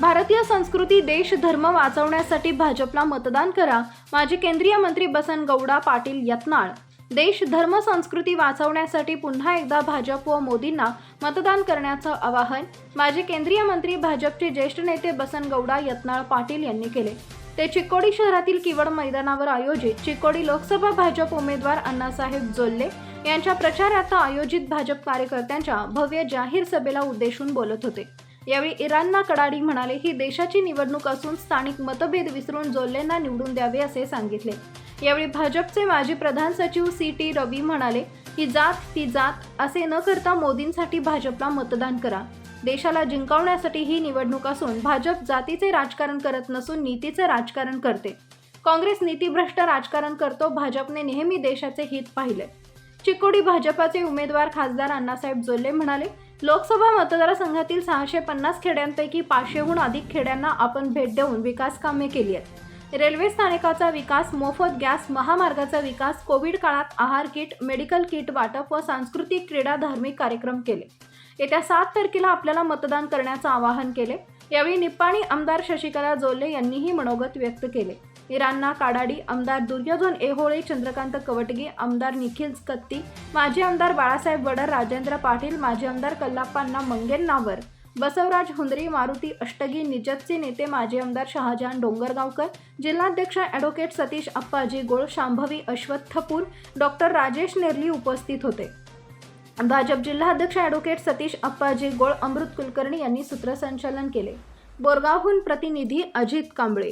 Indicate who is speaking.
Speaker 1: भारतीय संस्कृती देश धर्म वाचवण्यासाठी भाजपला मतदान करा. माजी केंद्रीय मंत्री बसन गौडा पाटील यत्नाळ. देश धर्म संस्कृती वाचवण्यासाठी पुन्हा एकदा भाजप व मोदींना मतदान करण्याचं आवाहन माजी केंद्रीय मंत्री भाजपचे ज्येष्ठ नेते बसन गौडा यत्नाळ पाटील यांनी केले. ते चिक्कोडी शहरातील किवड मैदानावर आयोजित चिक्कोडी लोकसभा भाजप उमेदवार अण्णासाहेब जोल्ले यांच्या प्रचारार्थ आयोजित भाजप कार्यकर्त्यांच्या भव्य जाहीर सभेला उद्देशून बोलत होते. यावेळी इराणना कडाडी म्हणाले ही देशाची निवडणूक असून स्थानिक मतभेद विसरून जोल्लेंना निवडून द्यावे असे सांगितले. यावेळी भाजपचे माजी प्रधान सचिव सी टी रवी म्हणाले ही जात ती जात असे न करता मोदींसाठी भाजपला मतदान करा. देशाला जिंकवण्यासाठी ही निवडणूक असून भाजप जातीचे राजकारण करत नसून नीतीचे राजकारण करते. काँग्रेस नीतीभ्रष्ट राजकारण करतो भाजपने नेहमी देशाचे हित पाहिले. चिकोडी भाजपाचे उमेदवार खासदार अण्णासाहेब जोल्ले म्हणाले लोकसभा मतदारसंघातील सहाशे पन्नास खेड्यांपैकी पाचशेहून अधिक खेड्यांना आपण भेट देऊन विकास कामे केली आहेत. रेल्वे स्थानकाचा विकास मोफत गॅस महामार्गाचा विकास कोविड काळात आहार किट मेडिकल किट वाटप व सांस्कृतिक क्रीडा धार्मिक कार्यक्रम केले. येत्या सात तारखेला आपल्याला मतदान करण्याचं आवाहन केले. यावेळी निप्पाणी आमदार शशिकला जोल्ले यांनीही मनोगत व्यक्त केले. इराणना काडाडी आमदार दुर्योधन एहोळे चंद्रकांत कवटगे आमदार निखिल कत्ती माजी आमदार बाळासाहेब वडर राजेंद्र पाटील माजी आमदार कल्लाप्पांना मंगेन्नावर बसवराज हुंदरी मारुती अष्टगी निजतचे नेते माजी आमदार शहाजहान डोंगरगावकर जिल्हाध्यक्ष ॲडव्होकेट सतीश अप्पाजी गोळ शांभवी अश्वत्थपूर डॉक्टर राजेश नेरली उपस्थित होते. भाजप जिल्हाध्यक्ष ॲडव्होकेट सतीश अप्पाजी गोळ अमृत कुलकर्णी यांनी सूत्रसंचालन केले. बोरगावहून प्रतिनिधी अजित कांबळे.